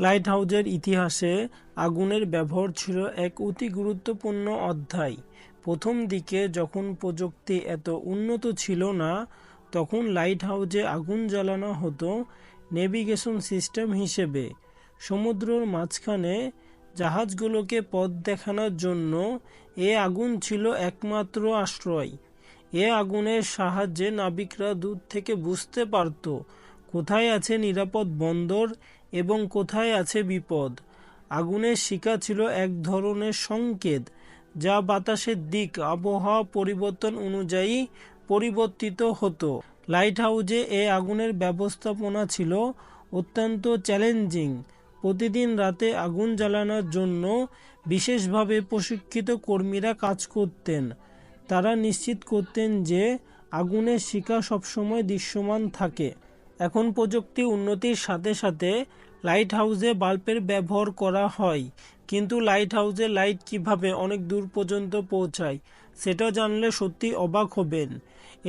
Light হাউজের ইতিহাসে আগুনের ব্যবহার ছিল এক অতি গুরুত্বপূর্ণ অধ্যায়। প্রথম দিকে যখন প্রযুক্তি এত উন্নত ছিল না, তখন লাইট হাউজে আগুন জ্বালানো হতো নেভিগেশন সিস্টেম হিসেবে। সমুদ্রর মাঝখানে জাহাজগুলোকে পথ দেখানোর জন্য এ আগুন ছিল একমাত্র আশ্রয়। এ আগুনের সাহায্যে নাবিকরা দূর থেকে বুঝতে পারত কোথায় আছে নিরাপদ বন্দর এবং কোথায় আছে বিপদ? আগুনের শিকা ছিল এক ধরনের সংকেত, যা বাতাসের দিক আবহাওয়া পরিবর্তন অনুযায়ী পরিবর্তিত হতো। লাইট হাউজে এ আগুনের ব্যবস্থাপনা ছিল অত্যন্ত চ্যালেঞ্জিং। প্রতিদিন রাতে আগুন জ্বালানোর জন্য বিশেষভাবে প্রশিক্ষিত কর্মীরা কাজ করতেন। তারা নিশ্চিত করতেন যে আগুনের শিকা সবসময় দৃশ্যমান থাকে। এখন প্রযুক্তি উন্নতির সাথে সাথে লাইট হাউসে বাল্বের ব্যবহার করা হয়। কিন্তু লাইট হাউসে লাইট কীভাবে অনেক দূর পর্যন্ত পৌঁছায়, সেটা জানলে সত্যি অবাক হবেন।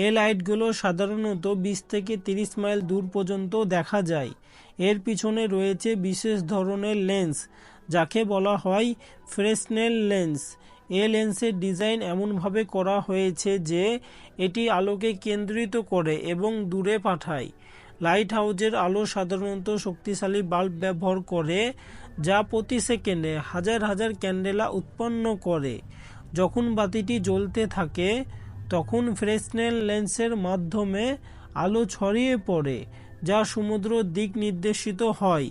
এই লাইটগুলো সাধারণত বিশ থেকে তিরিশ মাইল দূর পর্যন্ত দেখা যায়। এর পিছনে রয়েছে বিশেষ ধরনের লেন্স, যাকে বলা হয় ফ্রেসনেল লেন্স। এ লেন্সের ডিজাইন এমনভাবে করা হয়েছে যে এটি আলোকে কেন্দ্রিত করে এবং দূরে পাঠায়। লাইট হাউজের আলো সাধারণত শক্তিশালী বাল্ব ব্যবহার করে, যা প্রতি সেকেন্ডে হাজার হাজার ক্যান্ডেলা উৎপন্ন করে। যখন বাতিটি জ্বলতে থাকে, তখন ফ্রেসনেল লেন্সের মাধ্যমে আলো ছড়িয়ে পড়ে, যা সমুদ্র দিক নির্দেশিত হয়।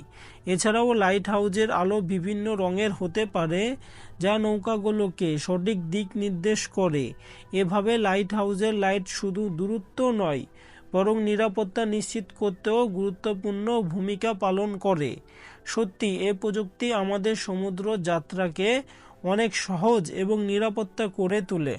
এছাড়াও লাইট হাউজের আলো বিভিন্ন রঙের হতে পারে, যা নৌকাগুলোকে সঠিক দিক নির্দেশ করে। এভাবে লাইট হাউজের লাইট শুধু দূরত্ব নয় বরং নিরাপত্তা নিশ্চিত করতেও গুরুত্বপূর্ণ ভূমিকা পালন করে। সত্যি, এ প্রযুক্তি আমাদের সমুদ্র যাত্রাকে অনেক সহজ এবং নিরাপত্তা করে তোলে।